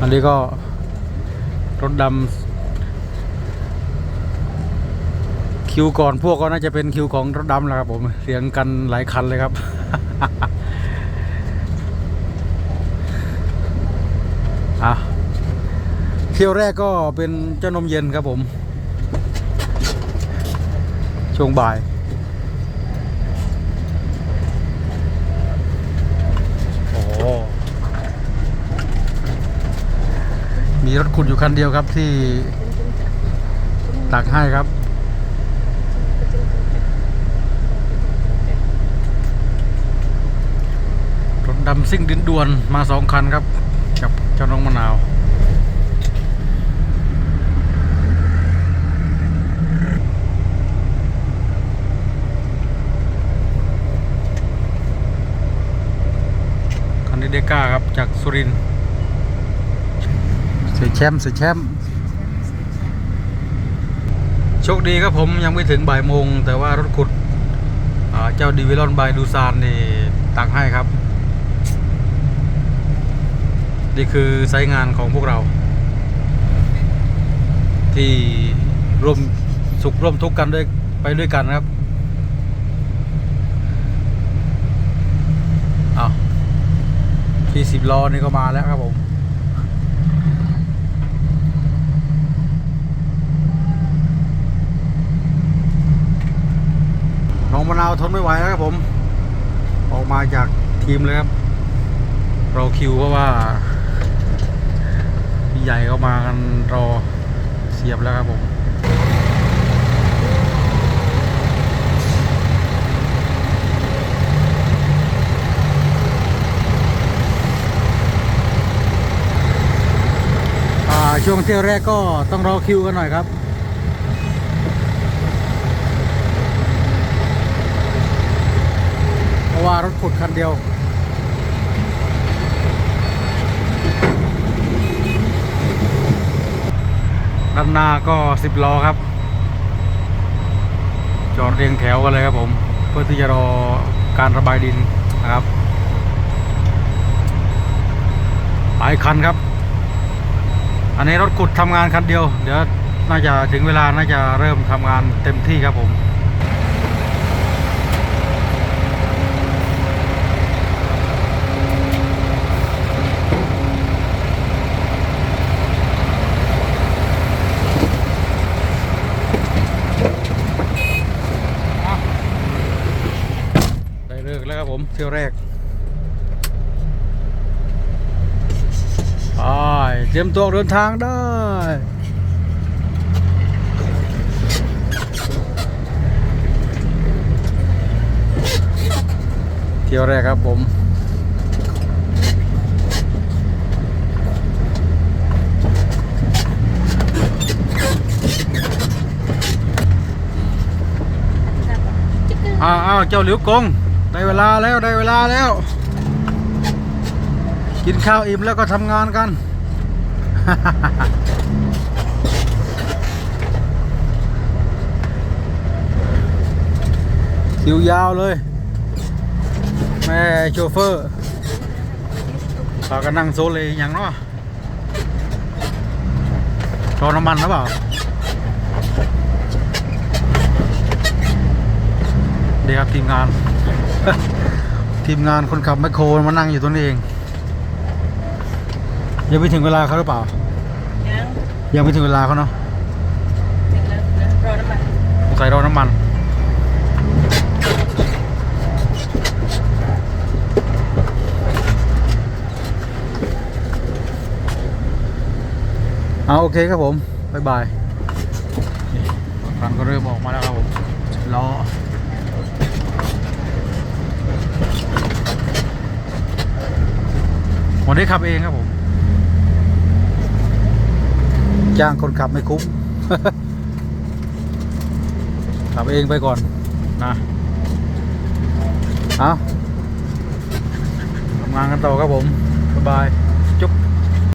อันนี้ก็รถดำคิวก่อนพวกก็น่าจะเป็นคิวของรถดำแหละครับผมเสียงกันหลายคันเลยครับ อะเที่ยวแรกก็เป็นเจ้านมเย็นครับผม ช่วงบ่าย โอ้โหมี รถขุดอยู่คันเดียวครับที่ตักให้ครับรถดำซิ่งดินด่วนมาสองคันครับกับเจ้าน้องมะนาวคันนี้เดก้าครับจากสุรินทร์ สียแชมป์เสียแชมป์โชคดีครับผมยังไม่ถึงบ่ายโมง แต่ว่ารถขุดเจ้าดีวิลอนบายดูซานนี่ตักให้ครับ นี่คือไซต์งานของพวกเรา ที่ร่วมสุขร่วมทุกข์กันด้วยไปด้วยกันครับอ้าวที่สิบล้อนี่ก็มาแล้วครับผม น้องมะนาวทนไม่ไหวแล้วครับผม ออกมาจากทีมเลยครับ เราคิวเพราะว่าพี่ใหญ่ก็มากันรอเสียบแล้วครับผมช่วงเที่ยวแรกก็ต้องรอคิวกันหน่อยครับ เพราะ ว่ารถขุดคันเดียวด้านหน้าก็สิบล้อครับ จอดเรียงแถวกันเลยครับผม เพื่อที่จะรอการระบายดินนะครับหลายคันครับ อันนี้รถขุดทำงานคันเดียว เดี๋ยวน่าจะถึงเวลาน่าจะเริ่มทำงานเต็มที่ครับผม ได้เลิกแล้วครับผม เที่ยวแรกไปเตรียมตัวเดินทางได้เที่ยวแรกครับผมอ้าวอ้าวเจ้าหลิวกง ได้เวลาแล้วได้เวลาแล้ว กินข้าวอิ่มแล้วก็ทำงานกัน คิวยาวเลย แม่โชเฟอร์พากันนั่งโซเลอย่างเนาะรอน้ำมันหรือเปล่าเดี๋ยวครับทีมงาน ทีมงานคนขับแมคโครมานั่งอยู่ตรงนี้เอง ยังไม่ถึงเวลาเขาหรือเปล่า ยังยังไม่ถึงเวลาเขาเนาะถึงแล้วนะรอน้ำมันสงสัยรอน้ำมัน เอาโอเคครับผม บ๊ายบายนี่คันก็เริ่มออกมาแล้วครับผมล้อ วันนี้ขับเองครับผม จ้างคนขับไม่คุ้ม ขับเองไปก่อนนะเอาทำงานกันต่อครับผม บ๊ายบาย